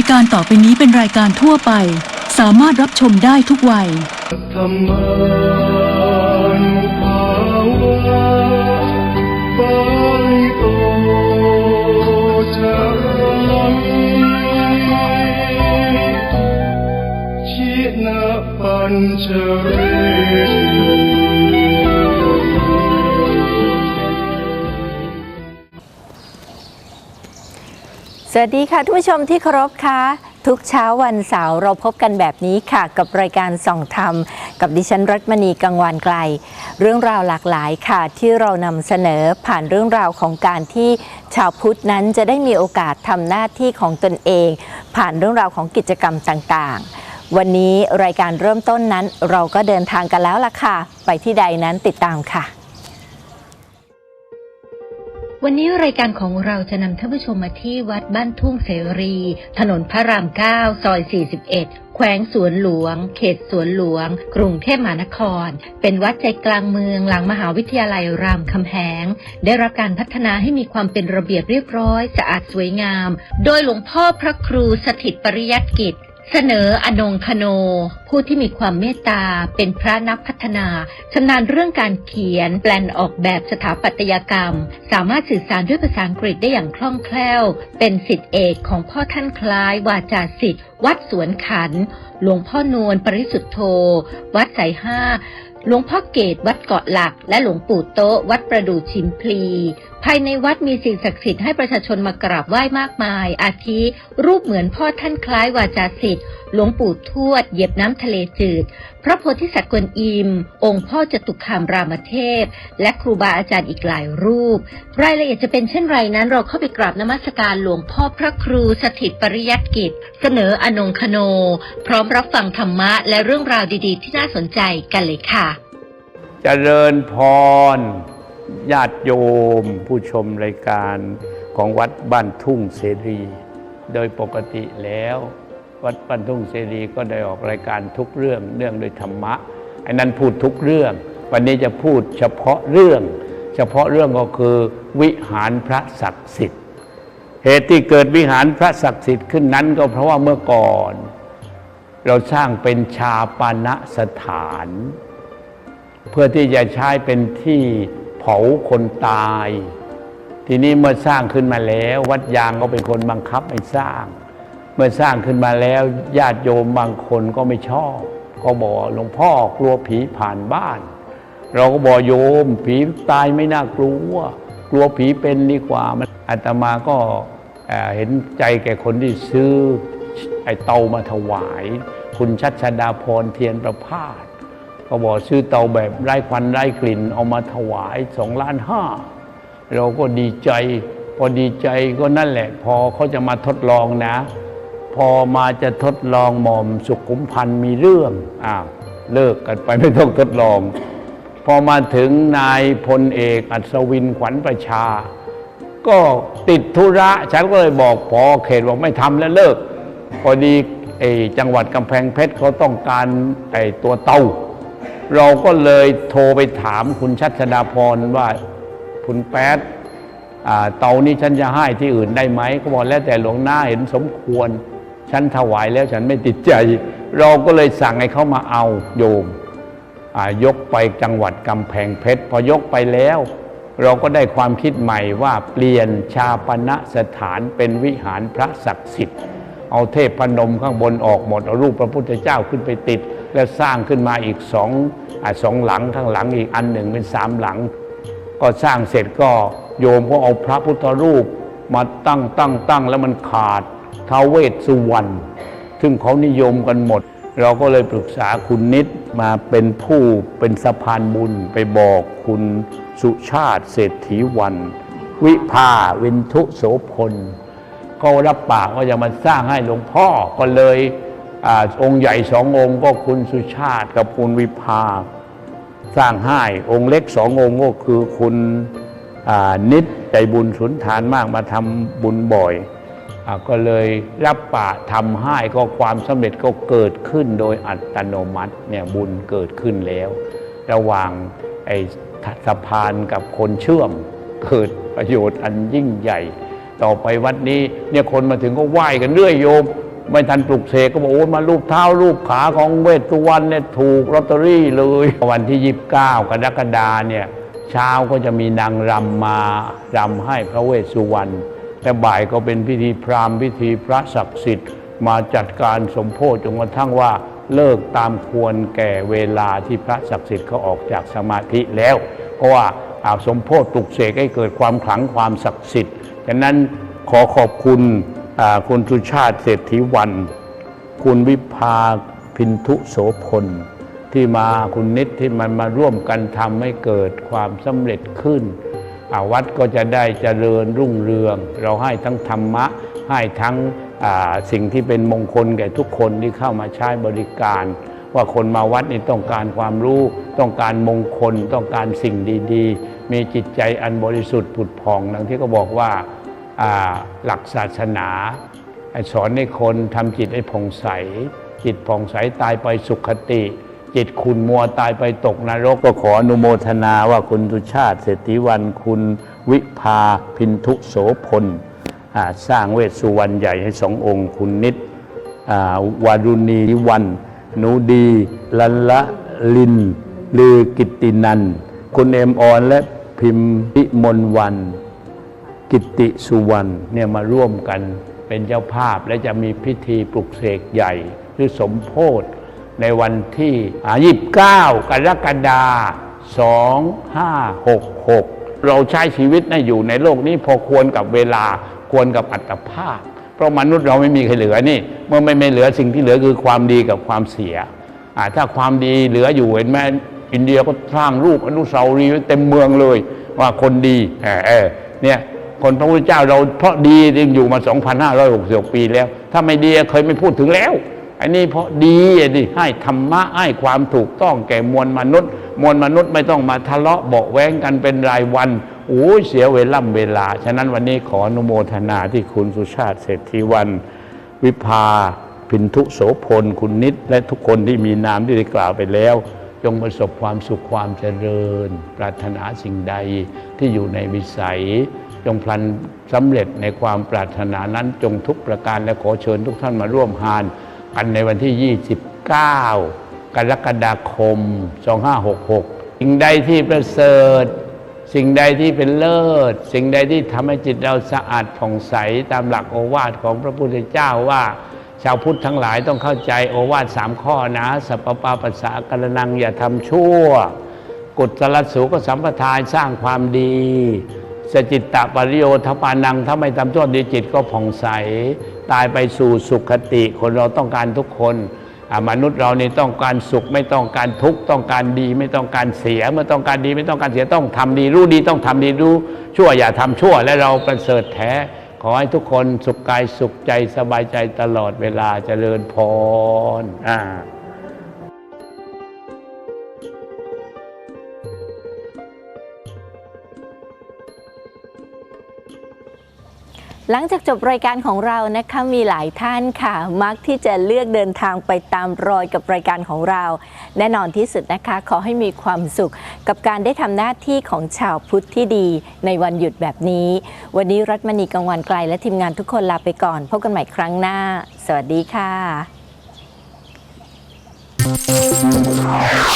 ายการต่อไปนี้เป็นรายการทั่วไป สามารถรับชมได้ทุกวัย ธรรมานุภาวะปาลิโตจะลังชินะปัญจเร สวัสดีค่ะทุกผู้ชมที่เคารพค่ะทุกเช้าวันเสาร์เราพบกันแบบนี้ค่ะ กับรายการส่องธรรม กับดิฉันรัตมณีกังวานไกล เรื่องราวหลากหลายค่ะ ที่เรานำเสนอผ่านเรื่องราวของการที่ชาวพุทธนั้นจะได้มีโอกาสทำหน้าที่ของตนเอง ผ่านเรื่องราวของกิจกรรมต่างๆ วันนี้รายการเริ่มต้นนั้นเราก็เดินทางกันแล้วล่ะค่ะ ไปที่ใดนั้นติดตามค่ะ วันนี้รายการของเราจะนำท่านผู้ชมมาที่วัดบ้านทุ่งเสรี ถนนพระราม 9 ซอย 41 แขวงสวนหลวง เขตสวนหลวง กรุงเทพมหานคร เป็นวัดใจกลางเมืองหลังมหาวิทยาลัยรามคำแหง ได้รับการพัฒนาให้มีความเป็นระเบียบเรียบร้อย สะอาดสวยงาม โดยหลวงพ่อพระครูสถิตปริยัติกิจ เสนออนงคโน ผู้ที่มีความเมตตา เป็นพระนักพัฒนาชำนาญเรื่องการเขียน แปลนออกแบบสถาปัตยกรรม สามารถสื่อสารด้วยภาษาอังกฤษได้อย่างคล่องแคล่ว เป็นสิทธิเอกของพ่อท่านคล้าย วาจาสิทธิ์ วัดสวนขัน หลวงพ่อนวลปริสุทธโธ วัดสายห้า หลวงพ่อเกตวัดเกาะหลัก และหลวงปู่โต๊ะวัดประดู่ชิมพลี ภายในวัดมีสิ่งศักดิ์สิทธิ์ให้ประชาชนมากราบไหว้มากมาย อาทิรูปเหมือนพ่อท่านคล้ายวาจาสิทธิ์ หลวงปู่ทวด เหยียบน้ำทะเลจืด พระโพธิสัตว์กวนอิม องค์พ่อจตุคามรามเทพ และครูบาอาจารย์อีกหลายรูป รายละเอียดจะเป็นเช่นไรนั้น เราเข้าไปกราบนมัสการหลวงพ่อพระครูสถิตปริยัติกิจ เสนออนงคโน พร้อมรับฟังธรรมะและเรื่องราวดีๆ ที่น่าสนใจกันเลยค่ะเจริญพร ญาติโยม ผู้ชมรายการของวัดบ้านทุ่งเสรี โดยปกติแล้ว วัดบ้านทุ่งเสรีก็ได้ออกรายการทุกเรื่องเนื่องโดยธรรมะไอ้นั้นพูดทุกเรื่อง วันนี้จะพูดเฉพาะเรื่อง เฉพาะเรื่องก็คือวิหารพระศักดิ์สิทธิ์ เหตุที่เกิดวิหารพระศักดิ์สิทธิ์ขึ้นนั้นก็เพราะว่าเมื่อก่อน เราสร้างเป็นชาปานะสถาน เพื่อที่จะใช้เป็นที่เผาคนตาย ทีนี้เมื่อสร้างขึ้นมาแล้ว วัดยางก็เป็นคนบังคับให้สร้าง มื่อสร้างขึ้นมาแล้วญาติโยมบางคนก็ไม่ชอบก็บอกหลวงพ่อกลัวผีผ่านบ้าน เราก็บอกโยม ผีตายไม่น่ากลัว กลัวผีเป็นดีกว่ามันอาตมาก็เห็นใจแก่คนที่ซื้อไอ้เตามาถวาย คุณชัชดาพรเทียนประพาสก็บอกซื้อเตาแบบไร้ควันไร้กลิ่น เอามาถวายสองล้านห้าเราก็ดีใจ พอดีใจก็นั่นแหละ พอเขาจะมาทดลองนะ พอมาจะทดลองหม่อมสุขุมพันธ์มีเรื่องอ้าวเลิกกันไปไม่ต้องทดลอง พอมาถึงนายพลเอกอัศวินขวัญประชา ก็ติดธุระ ฉันก็เลยบอกพอเขตบอกไม่ทำแล้วเลิกพอดีไอ้จังหวัดกำแพงเพชรเขาต้องการไอ้ตัวเตาเราก็เลยโทรไปถามคุณชัชดาพรว่าคุณแป๊ดเตานี้ฉันจะให้ที่อื่นได้ไหมก็บอกแล้วแต่หลวงหน้าเห็นสมควร ฉันถวายแล้วฉันไม่ติดใจ เราก็เลยสั่งให้เขามาเอาโยมยกไปจังหวัดกำแพงเพชรพอยกไปแล้ว เราก็ได้ความคิดใหม่ว่าเปลี่ยนชาปณะสถานเป็นวิหารพระศักดิ์สิทธิ์ เอาเทพพนมข้างบนออกหมดเอารูปพระพุทธเจ้าขึ้นไปติด แล้วสร้างขึ้นมาอีกสองอสองหลังข้างหลังอีกอันหนึ่งเป็นสามหลัง ก็สร้างเสร็จก็โยมก็เอาพระพุทธรูปมาตั้งตั้งตั้งแล้วมันขาด ท้าวเวสสุวรรณซึ่งเขานิยมกันหมด เราก็เลยปรึกษาคุณนิดมาเป็นผู้เป็นสะพานบุญไปบอกคุณสุชาติเศรษฐีวัน วิภาวินทุโสพลก็รับปากว่าจะมาสร้างให้หลวงพ่อก็เลยอองค์ใหญ่สององค์ก็คุณสุชาติกับคุณวิภา สร้างให้องค์เล็กสององค์ก็คือคุณนิดใจบุญสุนทานมากมาทำบุญบ่อย ก็เลยรับปากทำให้ก็ความสำเร็จก็เกิดขึ้นโดยอัตโนมัติเนี่ยบุญเกิดขึ้นแล้ว ระหว่างไอ้สะพานกับคนเชื่อมเกิดประโยชน์อันยิ่งใหญ่ ต่อไปวัดนี้เนี่ยคนมาถึงก็ไหว้กันเรื่อยโยม ไม่ทันปลุกเสกก็บอกโอ้มารูปเท้ารูปขาของเวสุวรรณเนี่ยถูกลอตเตอรี่เลย วันที่ 29 กรกฎาเนี่ยเช้าก็จะมีนางรำมารำให้พระเวสสุวรรณ แต่บ่ายก็เป็นพิธีพราหมณ์พิธีพระศักดิ์สิทธิ์ มาจัดการสมโพธิจนกระทั่งว่าเลิกตามควรแก่เวลาที่พระศักดิ์สิทธิ์เขาออกจากสมาธิแล้ว เพราะว่าอาสมโพธิปลุกเสกให้เกิดความขลังความศักดิ์สิทธิ์ฉะนั้นขอขอบคุณคุณสุชาติเศรษฐีวัน คุณวิภาพินทุโสพลที่มาคุณนิดที่มันมาร่วมกันทำให้เกิดความสำเร็จขึ้น วัดก็จะได้เจริญรุ่งเรือง เราให้ทั้งธรรมะ ให้ทั้งสิ่งที่เป็นมงคลแก่ทุกคนที่เข้ามาใช้บริการ ว่าคนมาวัดนี่ต้องการความรู้ ต้องการมงคล ต้องการสิ่งดีๆ มีจิตใจอันบริสุทธิ์ผุดผ่องดังที่ก็บอกว่าหลักศาสนาสอนให้คนทำจิตให้ผ่องใส จิตผ่องใสตายไปสุขติ จิตคุณมัวตายไปตกนรกก็ขออนุโมทนาว่าคุณสุชาติเศรษฐีวันคุณวิภาพินทุโสพลสร้างเวสสุวรรณใหญ่ให้สององค์ คุณนิดวารุณีวันหนูดีลันละลิน ลือกิตินัน คุณเอ็มออนและพิมพิมลวัน กิตติสุวรรณเนี่ยมาร่วมกันเป็นเจ้าภาพและจะมีพิธีปลุกเสกใหญ่ หรือสมโพธ ในวันที่ยี่สิบเก้ากรกฎาสองห้าหกหกเราใช้ชีวิตในะอยู่ในโลกนี้พอควรกับเวลาควรกับอัตภาพ เพราะมนุษย์เราไม่มีใครเหลือนี่ เมื่อไม่ไม่เหลือสิ่งที่เหลือคือความดีกับความเสีย ถ้าความดีเหลืออยู่เห็นไหมอินเดียก็สร้างรูปอนุสาวรีย์เต็มเมืองเลย ว่าคนดีเออเนี่ยคนพระพุทธเจ้าเราเพราะดีจึงอยู่มา 2,566ปีแล้ว ถ้าไม่ดีเคยไม่พูดถึงแล้ว อันนี้เพราะดีอะดิให้ธรรมะให้ความถูกต้องแก่มวลมนุษย์ มวลมนุษย์ไม่ต้องมาทะเลาะเบาแว้งกันเป็นรายวันโอ้เสียเวล่ำเวลา ฉะนั้นวันนี้ขออนุโมทนาที่คุณสุชาติเศรษฐีวัน วิภาพินทุโสพล คุณนิด และทุกคนที่มีนามที่ได้กล่าวไปแล้ว จงประสบความสุขความเจริญ ปรารถนาสิ่งใดที่อยู่ในวิสัย จงพลันสำเร็จในความปรารถนานั้นจงทุกประการและขอเชิญทุกท่านมาร่วมหาน กันในวันที่ 29 กรกฎาคม 2566 สิ่งใดที่ประเสริฐ สิ่งใดที่เป็นเลิศ สิ่งใดที่ทำให้จิตเราสะอาดผ่องใสตามหลักโอวาทของพระพุทธเจ้าว่าชาวพุทธทั้งหลายต้องเข้าใจโอวาทสามข้อนะ สัพพปาปัสสะกรนังอย่าทำชั่ว กุศลสูก็สัมปทานสร้างความดี สจิตตปริโยทปานังถ้าไม่ทำชั่วดีจิตก็ผ่องใส ตายไปสู่สุขติ คนเราต้องการทุกคนมนุษย์เรานี่ต้องการสุขไม่ต้องการทุกข์ต้องการดีไม่ต้องการเสียเมื่อต้องการดีไม่ต้องการเสียต้องทำดีรู้ดีต้องทำดีรู้ชั่วอย่าทำชั่ว และเราประเสริฐแท้ ขอให้ทุกคนสุขกายสุขใจสบายใจตลอดเวลาเจริญพรอ่า หลังจากจบรายการของเรานะคะมีหลายท่านค่ะ มักที่จะเลือกเดินทางไปตามรอยกับรายการของเรา แน่นอนที่สุดนะคะ ขอให้มีความสุข กับการได้ทำหน้าที่ของชาวพุทธที่ดีในวันหยุดแบบนี้ วันนี้รัตมณีกังวันไกล และทีมงานทุกคนลาไปก่อน พบกันใหม่ครั้งหน้า สวัสดีค่ะ